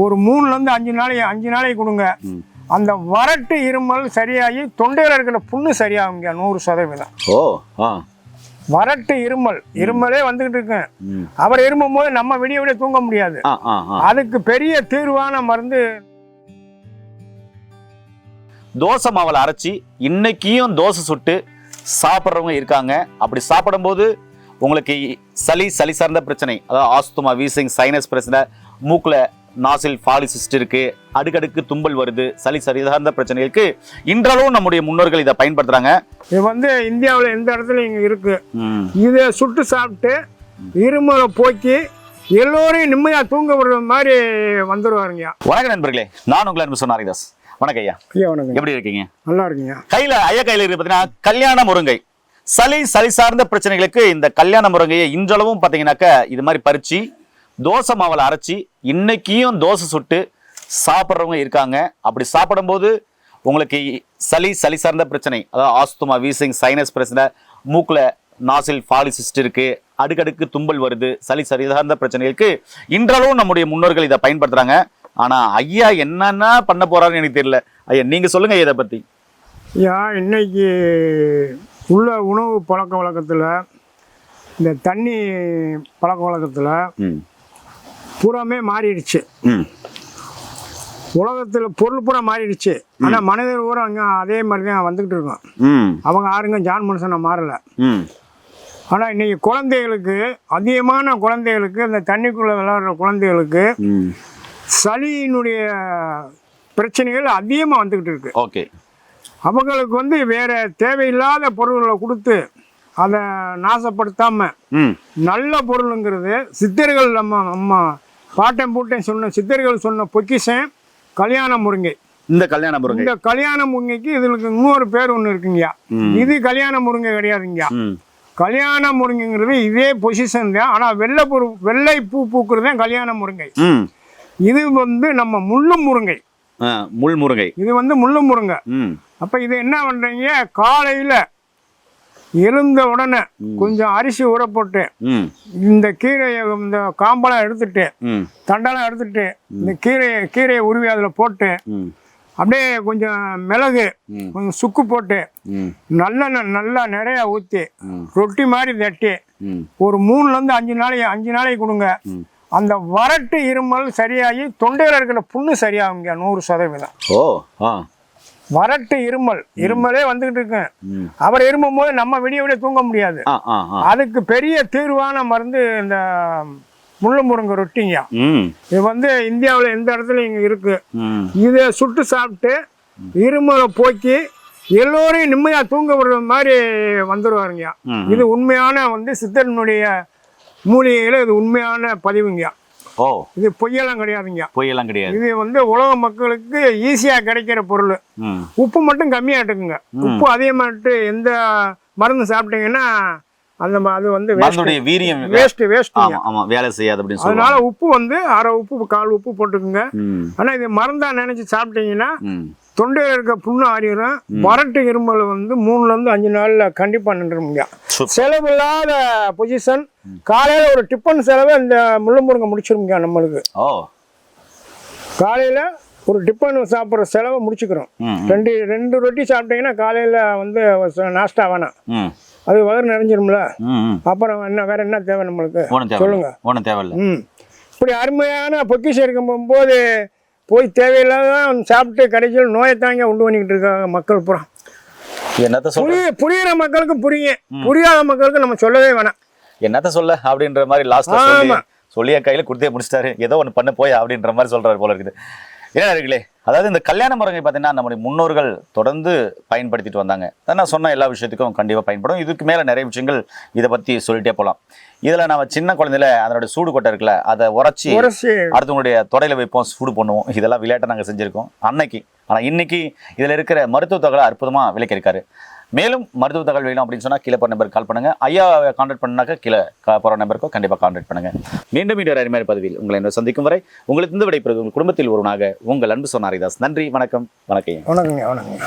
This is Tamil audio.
ஒரு மூணுலேருந்து அஞ்சு நாளைக்கு அஞ்சு நாளைக்கு கொடுங்க. அந்த வறட்டு இருமல் சரியாகி தொண்டையில் இருக்கிற புண்ணு சரியாகுங்க நூறு சதவீதம். ஓ ஆ. வறட்டு இருமல் இருமலே வந்துகிட்டு இருக்கு. ம். அவர் இருமும் போது நம்ம விடிய விடிய தூங்க முடியாது. அதுக்கு பெரிய தீர்வான மருந்து தோசை மாவில் அரைச்சி இன்னைக்கும் தோசை சுட்டு சாப்பிட்றவங்க இருக்காங்க. அப்படி சாப்பிடும்போது உங்களுக்கு சளி சளி சார்ந்த பிரச்சனை அதாவது ஆஸ்துமா வீசிங் சைனஸ் பிரச்சனை மூக்கில் நாசில் பாலிசிஸ்ட் இருக்கு. அடுக்கடுக்கு தும்பல் வருது. சளி சார்ந்த பிரச்சனைகளுக்கு இன்றளவும் நம்முடைய முன்னோர்கள் இதை பயன்படுத்துறாங்க. இது வந்து இந்தியாவில் எந்த இடத்துல இங்கே இருக்கு. இதை சுட்டு சாப்பிட்டு இருமலை போக்கி எல்லோரையும் நிம்மதியாக தூங்க விடுற மாதிரி வந்துடுவாருங்க வணக்கம் நண்பர்களே. நான் உங்களை அன்பு சொன்ன ஹரிதாஸ் வணக்கம் ஐயா. ஐயா வணக்கம். எப்படி இருக்கீங்க? நல்லா இருக்குங்க. கையில ஐயா கையில இருக்கு பார்த்தீங்கன்னா கல்யாண முருங்கை. சளி சளி சார்ந்த பிரச்சனைகளுக்கு இந்த கல்யாண முருங்கையை இன்றளவும் பார்த்தீங்கன்னாக்க இது மாதிரி பறிச்சு தோசை மாவில் அரைச்சி இன்னைக்கும் தோசை சுட்டு சாப்பிட்றவங்க இருக்காங்க. அப்படி சாப்பிடும்போது உங்களுக்கு சளி சளி சார்ந்த பிரச்சனை அதாவது ஆஸ்துமா வீசிங் சைனஸ் பிரச்சனை மூக்கில் நாசில் பாலிசிஸ்ட் இருக்கு அடுக்கடுக்கு தும்பல் வருது சளி சளி சார்ந்த பிரச்சனைகளுக்கு இன்றளவும் நம்முடைய முன்னோர்கள் இதை பயன்படுத்துறாங்க. ஆனா ஐயா என்னென்ன பண்ண போறாருன்னு எனக்கு தெரியல. ஐயா நீங்க சொல்லுங்க இதை பத்தி. ஐயா இன்னைக்கு உள்ள உணவு பழக்க வழக்கத்தில் இந்த தண்ணி பழக்க வழக்கத்தில் பூராமே மாறிடுச்சு. உலகத்தில் பொருள் பூரா மாறிடுச்சு. ஆனால் மனிதர் பூரா அங்கே அதே மாதிரி தான் வந்துக்கிட்டு இருக்கோம். ம். அவங்க யாருங்க ஜான் மனுஷனை மாறலை. ம். ஆனால் இன்னைக்கு குழந்தைகளுக்கு அதிகமான குழந்தைகளுக்கு இந்த தண்ணிக்குள்ளே விளையாடுற குழந்தைகளுக்கு சளியினுடைய பிரச்சனைகள் அதிகமாக வந்துக்கிட்டு இருக்கு. ஓகே. அவங்களுக்கு வந்து வேற தேவையில்லாத பொருள்களை கொடுத்து அதை நாசப்படுத்தாமல் நல்ல பொருளுங்கிறது சித்தர்கள் நம்ம நம்ம பாட்டன் பூட்டன் சொன்ன சித்தர்கள் சொன்ன பொக்கிஷன் கல்யாண முருங்கை. இந்த கல்யாண முருங்கை. இந்த கல்யாண முருங்கைக்கு இதுக்கு இன்னொரு பேர் ஒன்று இருக்குங்கய்யா. இது கல்யாண முருங்கை கிடையாதுங்கய்யா. கல்யாண முருங்கைங்கிறது இதே பொசிஷன் தான். ஆனால் வெள்ளை பொரு வெள்ளை பூ பூக்கிறது தான் கல்யாண முருங்கை. இது வந்து நம்ம முள்ளு முருங்கை. முள் முருங்கை. இது வந்து முள்ளு முருங்கை. அப்போ இது என்ன பண்ணுறீங்க காலையில் எழுந்த உடனே கொஞ்சம் அரிசி ஊற போட்டு இந்த கீரையை இந்த காம்பெல்லாம் எடுத்துட்டு தண்டெல்லாம் எடுத்துட்டு இந்த கீரையை கீரையை உருவி அதில் போட்டு அப்படியே கொஞ்சம் மிளகு. கொஞ்சம் சுக்கு போட்டு நல்லெண்ணெய் நல்லா நிறையா ஊற்றி. ரொட்டி மாதிரி தட்டி ஒரு மூணுலேருந்து அஞ்சு நாளைக்கு அஞ்சு நாளைக்கு கொடுங்க. அந்த வறட்டு இருமல் சரியாகி தொண்டையில் இருக்கிற புண்ணு சரியாகுங்க நூறு சதவீதம். ஓ வறட்டு இருமல். இருமலே வந்துகிட்டு இருக்கு. அவர் இருமும் போது நம்ம விடிய விடிய தூங்க முடியாது. அதுக்கு பெரிய தீர்வான மருந்து இந்த முள்ளு முருங்கை ரொட்டிங்க இது வந்து இந்தியாவில் எந்த இடத்துல இங்கே இருக்கு. இதை சுட்டு சாப்பிட்டு இருமலை போக்கி எல்லோரையும் நிம்மதியாக தூங்க விடுற மாதிரி வந்துடுவாருங்க. இது உண்மையான வந்து சித்தனுடைய மூலிகையில் இது உண்மையான பதிவுங்க ஓ. இது பொய்யெல்லாம் கிடையாதுங்க. பொய்யெல்லாம் கிடையாது. இது வந்து உலக மக்களுக்கு ஈஸியாக கிடைக்கிற பொருள். உப்பு மட்டும் கம்மியாட்டுக்குங்க. உப்பு அதிகமாட்டு எந்த மருந்து சாப்பிட்டீங்கன்னா அந்த அது வந்து வீரியம் வேஸ்ட் வேஸ்ட்டுங்க ஆமா வேலை செய்யாது அப்படின்னு அதனால உப்பு வந்து அரை உப்பு கால் உப்பு போட்டுக்குங்க. ம். ஆனால் இது மருந்தா நினைச்சு சாப்பிட்டீங்கன்னா தொண்டையில் இருக்க புண்ணு ஆறிடும் வறட்டு இருமல் வந்து மூணுல இருந்து அஞ்சு நாள்ல கண்டிப்பா நின்றுமுங்க சூப்பர். செலவு இல்லாத பொசிஷன் காலையில ஒரு டிஃபன் செலவை இந்த முள்ளு முருங்கை முடிச்சிருங்க நம்மளுக்கு. காலையில ஒரு டிஃபன் சாப்பிட்ற செலவை முடிச்சுக்கிறோம். ரெண்டு ரெண்டு ரொட்டி சாப்பிட்டீங்கன்னா காலையில வந்து நாஸ்டா வேணாம். அது வயிறு நிறைஞ்சிரும்ல. அப்புறம் என்ன வேற என்ன தேவை நம்மளுக்கு? சொல்லுங்க. ஒன்றும் தேவையில்ல. இப்படி அருமையான பொக்கிஷம் இருக்கும் போது போய் தேவையில்லாத சாப்பிட்டு கடைசியில் நோயை தாங்க உண்டு பண்ணிக்கிட்டு இருக்காங்க மக்கள் பூரா. என்னத்த புரிய புரியுற மக்களுக்கு புரியும் புரியாத மக்களுக்கு நம்ம சொல்லவே வேணாம். என்னத்த சொல்ல? அப்படின்ற மாதிரி லாஸ்ட்ல சொல்லி கையில கொடுத்தே முடிச்சிட்டாரு. ஏதோ ஒண்ணு பண்ண போய் அப்படின்ற மாதிரி சொல்றாரு போல இருக்குது. இருக்குல்லே அதாவது இந்த கல்யாண முறையை பார்த்தீங்கன்னா நம்முடைய முன்னோர்கள் தொடர்ந்து பயன்படுத்திட்டு வந்தாங்க. நான் சொன்ன எல்லா விஷயத்துக்கும் கண்டிப்பாக பயன்படும். இதுக்கு மேலே நிறைய விஷயங்கள் இதை பற்றி சொல்லிட்டே போகலாம் இதில் நம்ம சின்ன குழந்தையில அதனுடைய சூடு கொட்டை இருக்குல்ல அதை உரைச்சி உரசி அடுத்தவங்களுடைய தொடையில வைப்போம் சூடு பண்ணுவோம். இதெல்லாம் விளையாட்டை நாங்கள் செஞ்சுருக்கோம் அன்னைக்கு. ஆனால் இன்னைக்கு இதில் இருக்கிற மருத்துவ தகவலை அற்புதமாக விளக்கியிருக்காரு. மேலும் மருத்துவ தகவல் வேணும் அப்படின்னு சொன்னால் கீழே போகிற நம்பருக்கு கால் பண்ணுங்க. ஐயா கான்டாக்ட் பண்ணாக்க கீழே போகிற நம்பருக்கும் கண்டிப்பாக கான்டாக்ட் பண்ணுங்க. மீண்டும் மீண்டும் அருமையான பதவியில் உங்களை என்ன சந்திக்கும் வரை உங்களுக்கு இருந்து விடைபெறுவது உங்கள் குடும்பத்தில் ஒருவனாக உங்கள் அன்பு சொன்னாரிதாஸ் நன்றி வணக்கம் வணக்கம். வணக்கங்க வணக்கங்க.